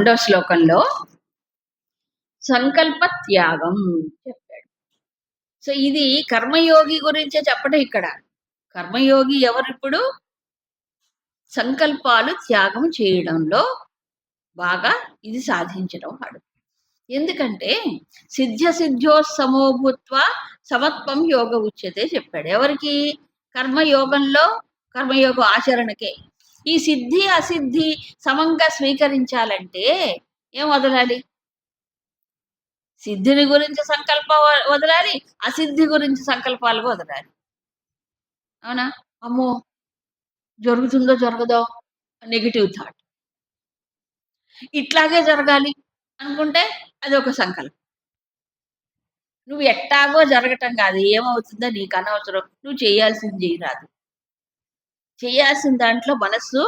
రెండో శ్లోకంలో సంకల్ప త్యాగం చెప్పాడు. సో ఇది కర్మయోగి గురించే చెప్పడం ఇక్కడ. కర్మయోగి ఎవరిప్పుడు? సంకల్పాలు త్యాగం చేయడంలో బాగా ఇది సాధించడం వాడు ఎందుకంటే సిద్ధ్య సిద్ధ్యో సమోభూత్వ సమత్వం యోగ ఉచ్యతే చెప్పాడు. ఎవరికి? కర్మయోగంలో కర్మయోగ ఆచరణకే. ఈ సిద్ధి అసిద్ధి సమంగా స్వీకరించాలంటే ఏం వదలాలి? సిద్ధిని గురించి సంకల్ప వదలాలి అసిద్ధి గురించి సంకల్పాలు వదలాలి. అవునా? అమ్మో! జరుగుతుందో జరగదో నెగిటివ్ థాట్ ఇట్లాగే జరగాలి అనుకుంటే అది ఒక సంకల్పం. నువ్వు ఎట్టాగో జరగటం కాదు ఏమవుతుందో నీకు అనవసరం. నువ్వు చేయాల్సింది చేయరాదు చేయాల్సిన దాంట్లో మనస్సు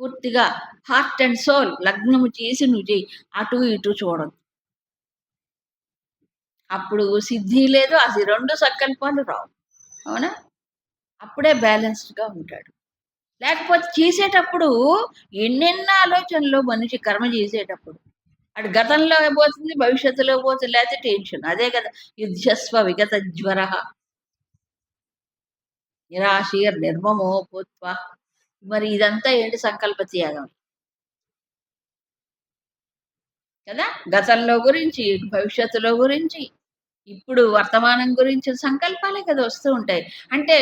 పూర్తిగా హార్ట్ అండ్ సోల్ లగ్నము చేసి నువ్వు చేయి. అటు ఇటు చూడదు అప్పుడు సిద్ధి లేదు అది రెండు సంకల్పాలు రావు. అవునా? అప్పుడే బ్యాలెన్స్డ్గా ఉంటాడు. లేకపోతే చేసేటప్పుడు ఎన్నెన్న ఆలోచనలు మనిషి కర్మ చేసేటప్పుడు. అటు గతంలో పోతుంది భవిష్యత్తులో పోతుంది లేకపోతే టెన్షన్ అదే కదా యుద్ధస్వ విగత జ్వర నిరాశీర్ నిర్మమో భూత్వ. మరి ఇదంతా ఏంటి సంకల్ప త్యాగం? కదా? గతంలో గురించి భవిష్యత్తులో గురించి ఇప్పుడు వర్తమానం గురించి సంకల్పాలే కదా వస్తూ ఉంటాయి. అంటే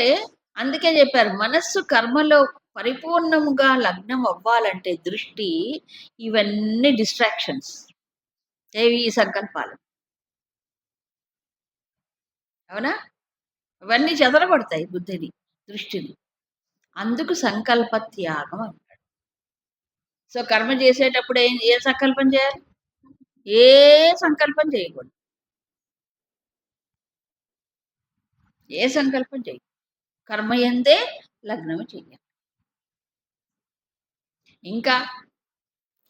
అందుకే చెప్పారు మనస్సు కర్మలో పరిపూర్ణముగా లగ్నం అవ్వాలంటే దృష్టి ఇవన్నీ డిస్ట్రాక్షన్స్ ఏవి? ఈ సంకల్పాలు. అవునా? ఇవన్నీ చెదరగొడతాయి బుద్ధిని. దృష్టిని. అందుకు సంకల్ప త్యాగం అంటాడు. సో కర్మ చేసేటప్పుడు ఏం ఏ సంకల్పం చేయాలి? ఏ సంకల్పం చేయకూడదు. ఏ సంకల్పం చేయ కర్మ ఎందే లగ్నము చెయ్యాలి. ఇంకా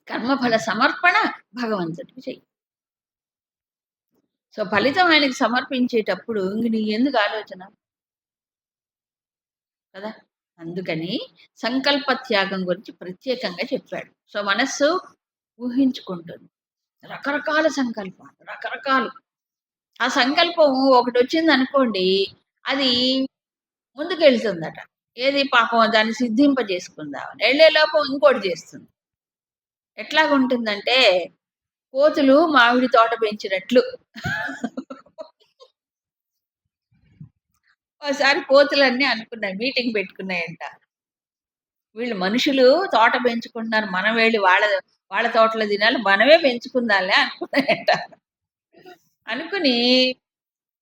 కర్మఫల సమర్పణ భగవంతుడికి చెయ్యి సో ఫలితం ఆయనకి సమర్పించేటప్పుడు ఇంక నీ ఎందుకు ఆలోచన? కదా? అందుకని సంకల్ప త్యాగం గురించి ప్రత్యేకంగా చెప్పాడు. సో మనస్సు ఊహించుకుంటుంది. రకరకాల సంకల్పాలు రకరకాలు. ఆ సంకల్పం ఒకటి వచ్చింది అనుకోండి అది ముందుకెళ్తుందట. ఏది పాపం దాన్ని సిద్ధింపజేసుకుందామని వెళ్ళే లోపం ఇంకోటి చేస్తుంది. ఎట్లాగుంటుందంటే కోతులు మామిడి తోట పెంచినట్లు. ఒకసారి కోతులన్నీ అనుకున్నాయి. మీటింగ్ పెట్టుకున్నాయంట. వీళ్ళు మనుషులు తోట పెంచుకుంటున్నారు. మనం వెళ్ళి వాళ్ళ వాళ్ళ తోటలో తినాలి. మనమే పెంచుకుందాలే అనుకున్నాయంట. అనుకుని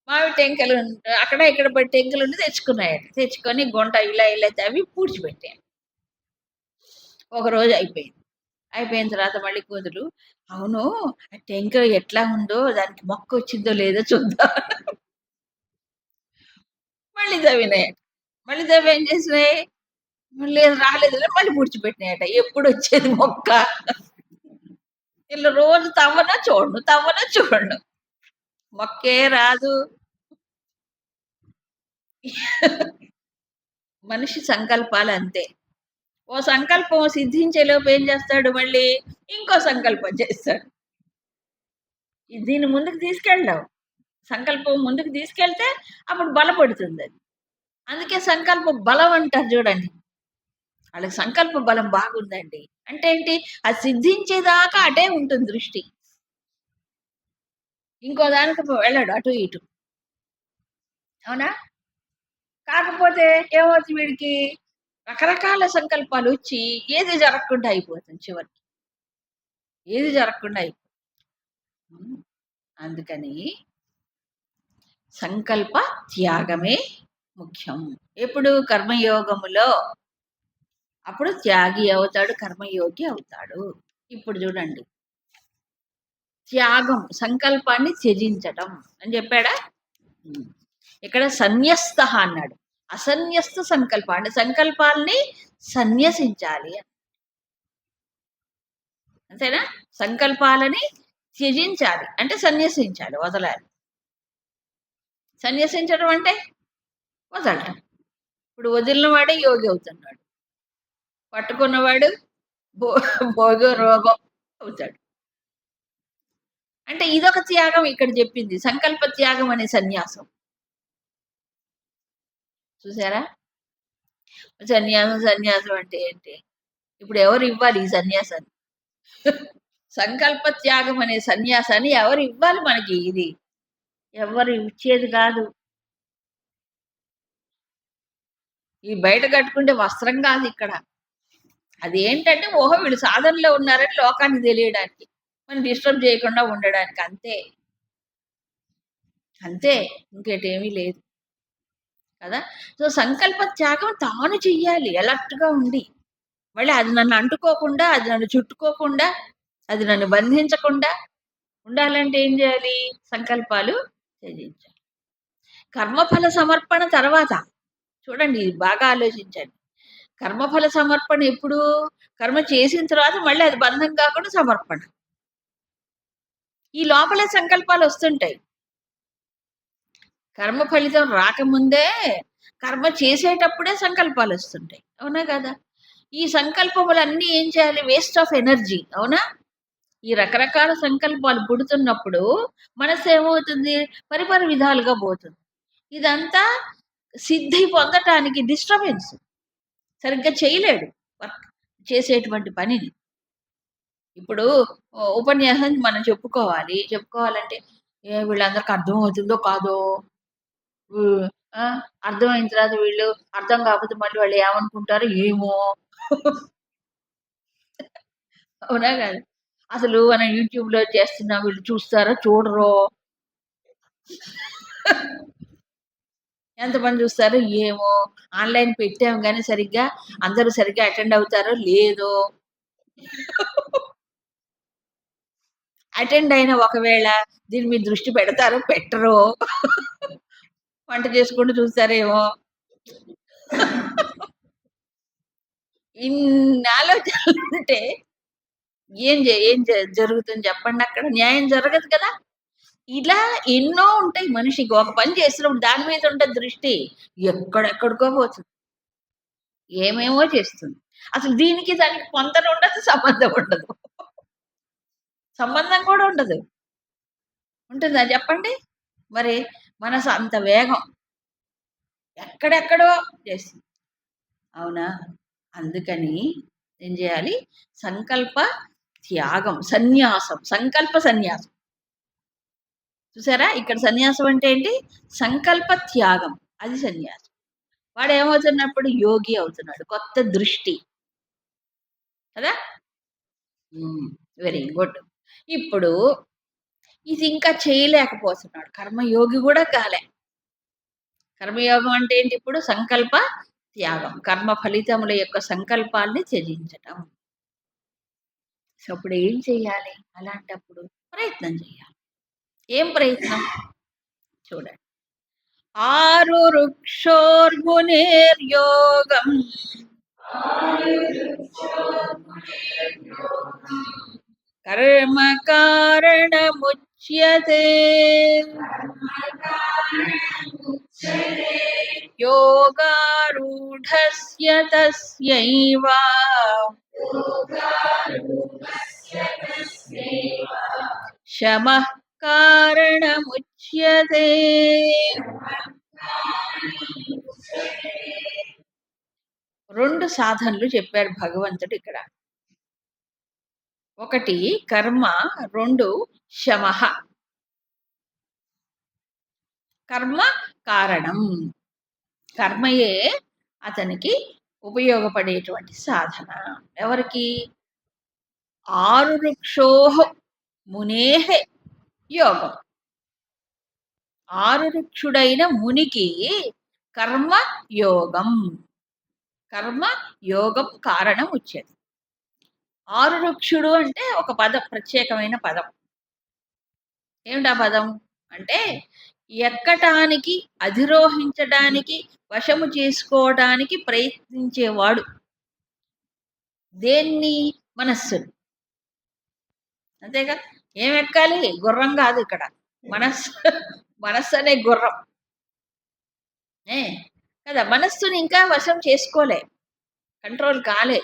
మామిడి టెంకలు అక్కడ ఇక్కడ టెంకలు ఉండి తెచ్చుకున్నాయట. తెచ్చుకొని గుంట ఇలా ఇలా తవ్వి పూడ్చిపెట్టాను ఒక రోజు అయిపోయింది. అయిపోయిన తర్వాత మళ్ళీ కూతురు అవును టెంక ఎట్లా ఉందో దానికి మొక్క వచ్చిందో లేదో చూద్దాం. మళ్ళీ చదివినాయట మళ్ళీ చదివి ఏం చేసినాయి? మళ్ళీ రాలేదు మళ్ళీ పూడ్చిపెట్టినాయట ఎప్పుడు వచ్చేది మొక్క? ఇలా రోజు తవ్వన చూడను తవ్వన చూడను. మొక్కే రాదు. మనిషి సంకల్పాలు అంతే. ఓ సంకల్పం సిద్ధించేలోపు ఏం చేస్తాడు మళ్ళీ? ఇంకో సంకల్పం చేస్తాడు. దీన్ని ముందుకు తీసుకెళ్ళావు. సంకల్పం ముందుకు తీసుకెళ్తే అప్పుడు బలపడుతుంది అది. అందుకే సంకల్ప బలం అంటారు చూడండి. వాళ్ళకి సంకల్ప బలం బాగుందండి. అంటే ఏంటి? అది సిద్ధించేదాకా అటే ఉంటుంది దృష్టి. ఇంకో దానికి వెళ్ళాడు అటు ఇటు. అవునా? కాకపోతే ఏమవుతుంది వీడికి? రకరకాల సంకల్పాలు వచ్చి ఏది జరగకుండా అయిపోతుంది చివరికి. ఏది జరగకుండా అయిపోతుంది అందుకని సంకల్ప త్యాగమే ముఖ్యం. ఎప్పుడు కర్మయోగములో? అప్పుడు త్యాగి అవుతాడు కర్మయోగి అవుతాడు. ఇప్పుడు చూడండి. త్యాగం సంకల్పాన్ని త్యజించటం అని చెప్పాడా? ఇక్కడ సన్యస్త అన్నాడు. అసన్యస్త సంకల్ప అంటే సంకల్పాల్ని సన్యసించాలి అంతేనా? సంకల్పాలని త్యజించాలి అంటే సన్యసించాలి వదలాలి. సన్యసించడం అంటే వదలటం. ఇప్పుడు వదిలిన వాడే యోగి అవుతున్నాడు. పట్టుకున్నవాడు భో భోగ రోగం అవుతాడు. అంటే ఇదొక త్యాగం ఇక్కడ చెప్పింది. సంకల్ప త్యాగం అనే సన్యాసం. చూసారా? సన్యాసం సన్యాసం అంటే ఏంటి? ఇప్పుడు ఎవరు ఇవ్వాలి ఈ సన్యాసాన్ని? సంకల్ప త్యాగం అనే సన్యాసాన్ని ఎవరు ఇవ్వాలి మనకి? ఇది ఎవరు ఇచ్చేది కాదు. ఈ బయట కట్టుకుంటే వస్త్రం కాదు ఇక్కడ. అదేంటంటే ఓహో వీళ్ళు సాధనలో ఉన్నారని లోకానికి తెలియడానికి. మనం డిస్టర్బ్ చేయకుండా ఉండడానికి అంతే. అంతే ఇంకేటేమీ లేదు. కదా? సో సంకల్ప త్యాగం తాను చెయ్యాలి అలర్ట్గా ఉండి. మళ్ళీ అది నన్ను అంటుకోకుండా అది నన్ను చుట్టుకోకుండా అది నన్ను బంధించకుండా ఉండాలంటే ఏం చేయాలి? సంకల్పాలు త్యజించాలి కర్మఫల సమర్పణ తర్వాత. చూడండి బాగా ఆలోచించండి. కర్మఫల సమర్పణ ఎప్పుడు? కర్మ చేసిన తర్వాత మళ్ళీ అది బంధం కాకుండా సమర్పణ. ఈ లోపల సంకల్పాలు వస్తుంటాయి. కర్మ ఫలితం రాకముందే కర్మ చేసేటప్పుడే సంకల్పాలు వస్తుంటాయి. అవునా కదా? ఈ సంకల్పములన్నీ ఏం చేయాలి? Waste of energy. అవునా? ఈ రకరకాల సంకల్పాలు పుడుతున్నప్పుడు మనసు ఏమవుతుంది పరిపరి విధాలుగా పోతుంది. ఇదంతా సిద్ధి పొందటానికి డిస్టర్బెన్స్. సరిగ్గా చేయలేడు. వర్క్ చేసేటువంటి పనిని. ఇప్పుడు ఉపన్యాసం మనం చెప్పుకోవాలి. చెప్పుకోవాలంటే ఏ వీళ్ళందరికి అర్థం అవుతుందో కాదో అర్థమైన తర్వాత వీళ్ళు అర్థం కాకపోతే మళ్ళీ వాళ్ళు ఏమనుకుంటారో ఏమో? అవునా కాదు? అసలు మనం యూట్యూబ్లో చేస్తున్నా వీళ్ళు చూస్తారో? చూడరో? ఎంతమంది చూస్తారో ఏమో? ఆన్లైన్ పెట్టాం కానీ సరిగ్గా అందరూ సరిగ్గా అటెండ్ అవుతారో లేదో? అటెండ్ అయిన ఒకవేళ దీని మీద దృష్టి పెడతారో పెట్టరో? వంట చేసుకుంటూ చూస్తారేమో? ఇన్ని ఆలోచనలు ఉంటే ఏం చే- ఏం జ- జరుగుతుంది చెప్పండి అక్కడ. న్యాయం జరగదు కదా. ఇలా ఎన్నో ఉంటాయి మనిషికి. ఒక పని చేసినప్పుడు దాని మీద ఉంటే దృష్టి ఎక్కడెక్కడికో పోతుంది. ఏమేమో చేస్తుంది. అసలు దీనికి దానికి పొంతన ఉండదు సంబంధం ఉండదు. సంబంధం కూడా ఉండదు. ఉంటుందా చెప్పండి? మరి మనసు అంత వేగం. ఎక్కడెక్కడో చేస్తుంది. అవునా? అందుకని ఏం చేయాలి? సంకల్ప త్యాగం సన్యాసం సంకల్ప సన్యాసం. చూసారా? ఇక్కడ సన్యాసం అంటే ఏంటి? సంకల్ప త్యాగం అది సన్యాసం. వాడు ఏమవుతున్నప్పుడు యోగి అవుతున్నాడు కొత్త దృష్టి. కదా? Very good. ఇప్పుడు ఇది ఇంకా చేయలేకపోతున్నాడు. కర్మయోగి కూడా కాలే. కర్మయోగం అంటే ఏంటి ఇప్పుడు? సంకల్ప త్యాగం. కర్మ ఫలితముల యొక్క సంకల్పాల్ని త్యజించటం. సో అప్పుడు ఏం చేయాలి అలాంటప్పుడు ప్రయత్నం చేయాలి ఏం ప్రయత్నం చూడండి ఆరు వృక్షోర్మునేర్యోగం కర్మ కారణముచ్యతే యోగారూఢస్య తస్యైవ శమ కారణముచ్యతే. రెండు సాధనలు చెప్పాడు భగవంతుడు ఇక్కడ. ఒకటి కర్మ. రెండు శమ కర్మ కారణం. కర్మయే అతనికి ఉపయోగపడేటువంటి సాధన. ఎవరికి? ఆరు వృక్షోహ. మునేహ యోగం. ఆరు రుక్షుడైన మునికి కర్మ యోగం. కర్మ యోగం కారణం వచ్చేది ఆరురుక్షుడు అంటే ఒక పదం ప్రత్యేకమైన పదం. ఏమిటా పదం? అంటే ఎక్కటానికి అధిరోహించడానికి వశము చేసుకోవడానికి ప్రయత్నించేవాడు. దేన్ని? మనస్సును. అంతేగా? ఏం ఎక్కాలి? గుర్రం కాదు ఇక్కడ. మనస్సు మనస్సు అనే గుర్రం. ఏ? కదా మనస్సుని ఇంకా వశం చేసుకోలే. కంట్రోల్ కాలే.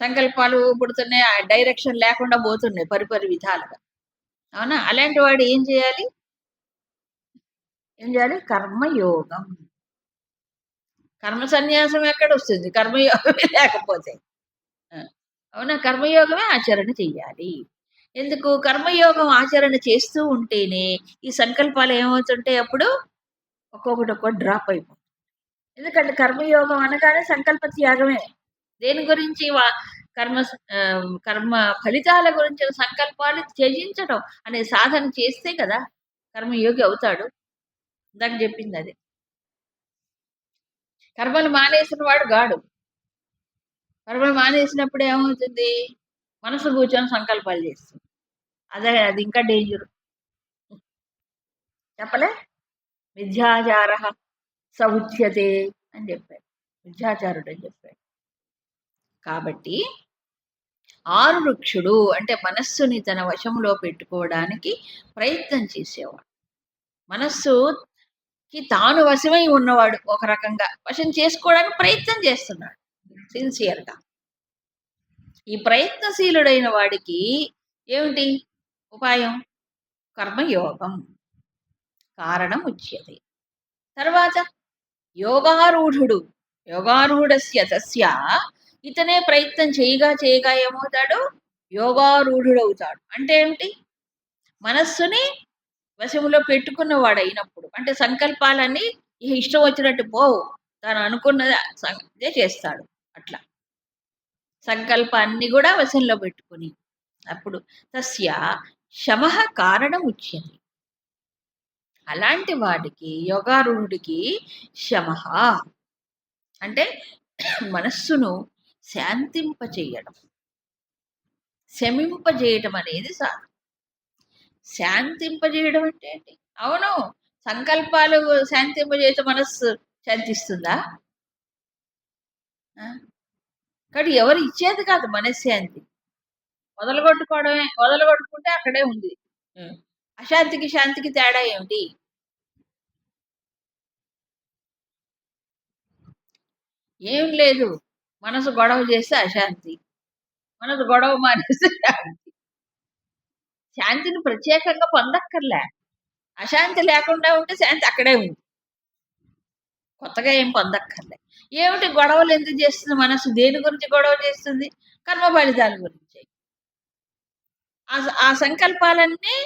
సంకల్పాలు పుడుతున్నాయి ఆ డైరెక్షన్ లేకుండా పోతున్నాయి పరిపరి విధాలుగా. అవునా? అలాంటి వాడు ఏం చేయాలి? ఏం చేయాలి? కర్మయోగం. కర్మ సన్యాసం ఎక్కడ వస్తుంది? కర్మయోగమే లేకపోతే. అవునా? కర్మయోగమే ఆచరణ చెయ్యాలి. ఎందుకు? కర్మయోగం ఆచరణ చేస్తూ ఉంటేనే ఈ సంకల్పాలు ఏమవుతుంటాయి అప్పుడు ఒక్కొక్కటి ఒక్కొక్కటి డ్రాప్ అయిపోతుంది. ఎందుకంటే కర్మయోగం అనగానే సంకల్ప త్యాగమే. దేని గురించి? వా- కర్మ కర్మ ఫలితాల గురించిన సంకల్పాలు త్యజించడం అనే సాధన చేస్తే కదా కర్మయోగి అవుతాడు. ఇందాక చెప్పింది అది. కర్మలు మానేసిన వాడు గాడు. కర్మలు మానేసినప్పుడు ఏమవుతుంది? మనసు కూర్చొని సంకల్పాలు చేస్తుంది. అదే అది ఇంకా డేంజర్ చెప్పలే? మిథ్యాచార సౌచ్యతే అని చెప్పాడు. మిథ్యాచారుడు అని చెప్పాడు. కాబట్టి ఆరు వృక్షుడు అంటే మనస్సుని తన వశంలో పెట్టుకోవడానికి ప్రయత్నం చేసేవాడు. మనస్సుకి తాను వశమై ఉన్నవాడు ఒక రకంగా వశం చేసుకోవడానికి ప్రయత్నం చేస్తున్నాడు. సిన్సియర్గా ఈ ప్రయత్నశీలుడైన వాడికి ఏమిటి? ఉపాయం? కర్మయోగం. కారణం ఉచ్యతే. తర్వాత యోగారూఢుడు. యోగారూఢస్య తస్య. ఇతనే ప్రయత్నం చేయగా చేయగా ఏమవుతాడు? యోగారూఢుడవుతాడు. అంటే ఏమిటి? మనస్సుని వశములో పెట్టుకున్నవాడు అయినప్పుడు అంటే సంకల్పాలన్నీ ఇష్టం వచ్చినట్టు పోవు. తాను అనుకున్నది చేస్తాడు. అట్లా. సంకల్పాన్ని కూడా వశంలో పెట్టుకుని. అప్పుడు తస్య శమ కారణం ఉచ్యతే అలాంటి వాడికి యోగారూఢుడికి శమ అంటే మనస్సును శాంతింపచేయడం. శమింపజేయడం అనేది సాధన. శాంతింపజేయడం అంటే ఏంటి? అవును సంకల్పాలు శాంతింపజేయటం మనస్సు శాంతిస్తుందా? ఆ? కాబట్టి ఎవరు ఇచ్చేది కాదు మనశ్శాంతి. వదలగొట్టుకోవడమే వదలగొట్టుకుంటే అక్కడే ఉంది. అశాంతికి శాంతికి తేడా ఏమిటి? ఏం లేదు. మనసు గొడవ చేస్తే అశాంతి. మనసు గొడవ మానేస్తే శాంతి. శాంతిని ప్రత్యేకంగా పొందక్కర్లే. అశాంతి లేకుండా ఉంటే శాంతి అక్కడే ఉంది. కొత్తగా ఏం పొందక్కర్లే. ఏమిటి గొడవలు ఎందుకు చేస్తుంది మనసు? దేని గురించి గొడవ చేస్తుంది? కర్మ ఫలితాల గురించి. ఆ- ఆ సంకల్పాలన్నీ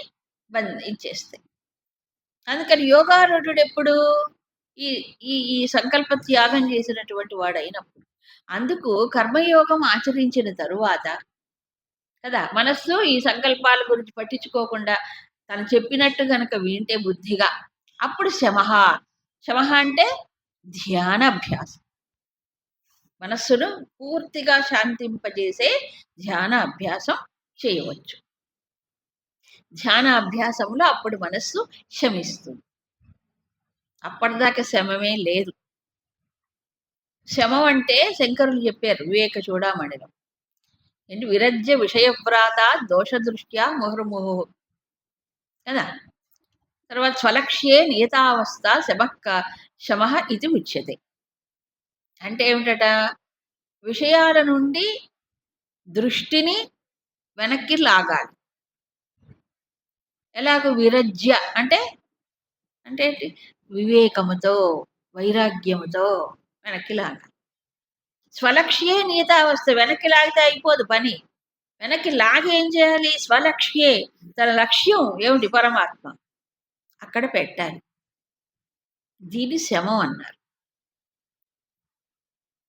బంద్ ఇచ్చేస్తాయి అందుకని యోగారుడు ఎప్పుడు ఈ ఈ ఈ సంకల్ప త్యాగం చేసినటువంటి వాడు అయినప్పుడు అందుకు కర్మయోగం ఆచరించిన తరువాత కదా మనస్సు ఈ సంకల్పాల గురించి పట్టించుకోకుండా తను చెప్పినట్టు గనక వింటే బుద్ధిగా అప్పుడు శమహ శమహ అంటే ధ్యానాభ్యాసం. మనస్సును పూర్తిగా శాంతింపజేసే ధ్యాన అభ్యాసం చేయవచ్చు. ధ్యాన అభ్యాసంలో అప్పుడు మనస్సు శమిస్తుంది అప్పటిదాకా శమమే లేదు. శమం అంటే శంకరులు చెప్పారు వివేక చూడమణిలో ఏంటి? విరజ్య విషయవ్రాత దోష దృష్ట్యా ముహుర్ముహు. కదా? తర్వాత స్వలక్ష్యే నియతావస్థ శమక్క శమ ఇది ఉచ్యతే. అంటే ఏమిటట? విషయాల నుండి దృష్టిని వెనక్కి లాగాలి. ఎలాగ విరజ్య అంటే అంటే వివేకముతో వైరాగ్యముతో వెనక్కి లాగాలి స్వలక్ష్యే నియతావస్థ వెనక్కి లాగితే అయిపోదు పని. వెనక్కి లాగేం చేయాలి? స్వలక్ష్యే. తన లక్ష్యం ఏమిటి? పరమాత్మ. అక్కడ పెట్టాలి. దీని శమం అన్నారు.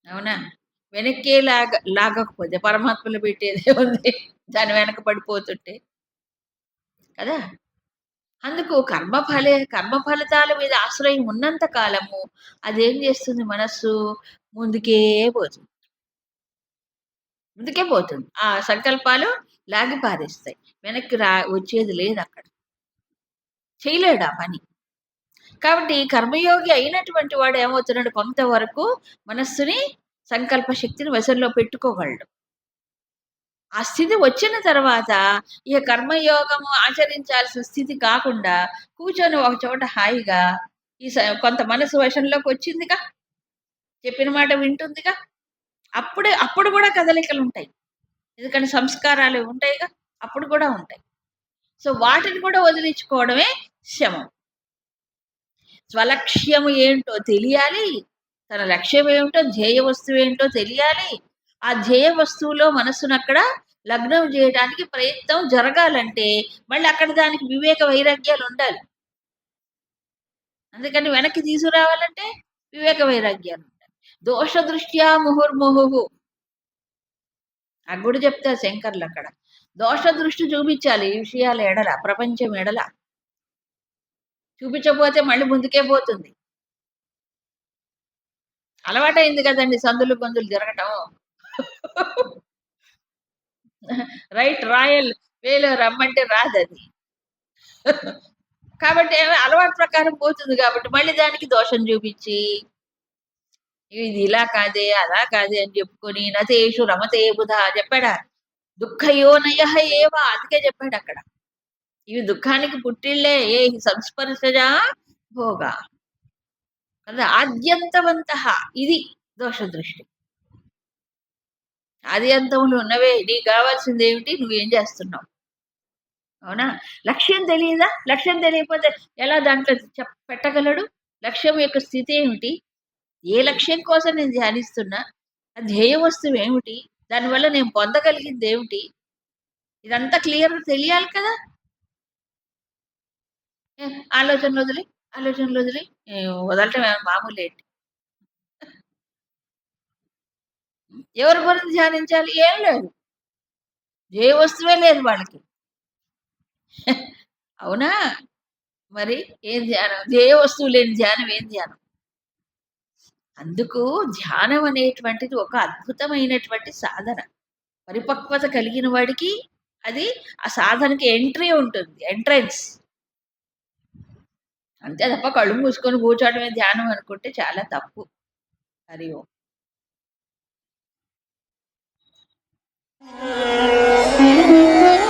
అవునా? వెనక్కే లాగ లాగకపోతే పరమాత్మలో పెట్టేదే ఉంది దాని వెనక పడిపోతుంటే. కదా? అందుకు కర్మఫల కర్మ ఫలితాల మీద ఆశ్రయం ఉన్నంత కాలము అదేం చేస్తుంది మనస్సు? ముందుకే పోతుంది. ముందుకే పోతుంది. ఆ సంకల్పాలు లాగి పారేస్తాయి. వెనక్కి రా వచ్చేది లేదు అక్కడ. చేయలేడు ఆ పని. కాబట్టి కర్మయోగి అయినటువంటి వాడు ఏమవుతున్నాడు? కొంతవరకు మనస్సుని సంకల్ప శక్తిని వశంలో పెట్టుకోగలడు. ఆ స్థితి వచ్చిన తర్వాత ఇక కర్మయోగము ఆచరించాల్సిన స్థితి కాకుండా కూర్చొని ఒక చోట హాయిగా ఈ స- కొంత మనసు వశంలోకి వచ్చిందిగా? చెప్పిన మాట వింటుందిగా? అప్పుడే అప్పుడు కూడా కదలికలు ఉంటాయి. ఎందుకంటే సంస్కారాలు ఉంటాయిగా? అప్పుడు కూడా ఉంటాయి. సో వాటిని కూడా వదిలించుకోవడమే శమం స్వలక్ష్యము ఏంటో తెలియాలి. తన లక్ష్యం ఏమిటో ధ్యేయ వస్తువు ఏంటో తెలియాలి. ఆ ధ్యేయ వస్తువులో మనస్సును అక్కడ లగ్నం చేయడానికి ప్రయత్నం జరగాలంటే మళ్ళీ అక్కడ దానికి వివేక వైరాగ్యాలు ఉండాలి. అందుకని వెనక్కి తీసుకురావాలంటే వివేక వైరాగ్యాలు ఉండాలి. దోష దృష్ట్యా ముహుర్ముహు ఆ గుడి చెప్తారు శంకర్లు అక్కడ. దోష దృష్టి చూపించాలి ఈ విషయాల ఎడల ప్రపంచం ఎడల. చూపించకపోతే మళ్ళీ ముందుకే పోతుంది. అలవాటైంది కదండి సందులు గొంతులు జరగటం రైట్ రాయల్ వేలో రమ్మంటే రాదు అది కాబట్టి అలవాటు ప్రకారం పోతుంది కాబట్టి మళ్ళీ దానికి దోషం చూపించి ఇది ఇలా కాదే అలా కాదే అని చెప్పుకొని నతేషు రమతే బుధ చెప్పాడా దుఃఖయోనయ ఏవా అందుకే చెప్పాడు అక్కడ. ఇవి దుఃఖానికి పుట్టిళ్ళే ఏ సంస్పర్శజా భోగా. కదా ఆద్యంతవంత ఇది దోష దృష్టి ఆది అంతములు ఉన్నవే. నీకు కావాల్సింది ఏమిటి? నువ్వేం చేస్తున్నావు? అవునా? లక్ష్యం తెలియదా? లక్ష్యం తెలియకపోతే ఎలా దాంట్లో పెట్టగలడు? లక్ష్యం యొక్క స్థితి ఏమిటి? ఏ లక్ష్యం కోసం నేను ధ్యానిస్తున్నా? ఆ ధ్యేయ వస్తువు ఏమిటి? దానివల్ల నేను పొందగలిగింది ఏమిటి? ఇదంతా క్లియర్గా తెలియాలి కదా? ఏ, ఆలోచనలు వదిలి ఆలోచనలు వదిలి. వదలటం మామూలు ఏంటి? ఎవరి గురించి ధ్యానించాలి? ఏం లేదు. ఏ వస్తువే లేదు వాళ్ళకి. అవునా? మరి ఏం ధ్యానం? ఏ వస్తువు లేని ధ్యానం ఏం ధ్యానం? అందుకు ధ్యానం అనేటువంటిది ఒక అద్భుతమైనటువంటి సాధన. పరిపక్వత కలిగిన వాడికి అది ఆ సాధనకి ఎంట్రీ ఉంటుంది. ఎంట్రన్స్. అంతే తప్ప కళ్ళు మూసుకొని కూర్చోవడమే ధ్యానం అనుకుంటే చాలా తప్పు. హరి ఓం. Thank you.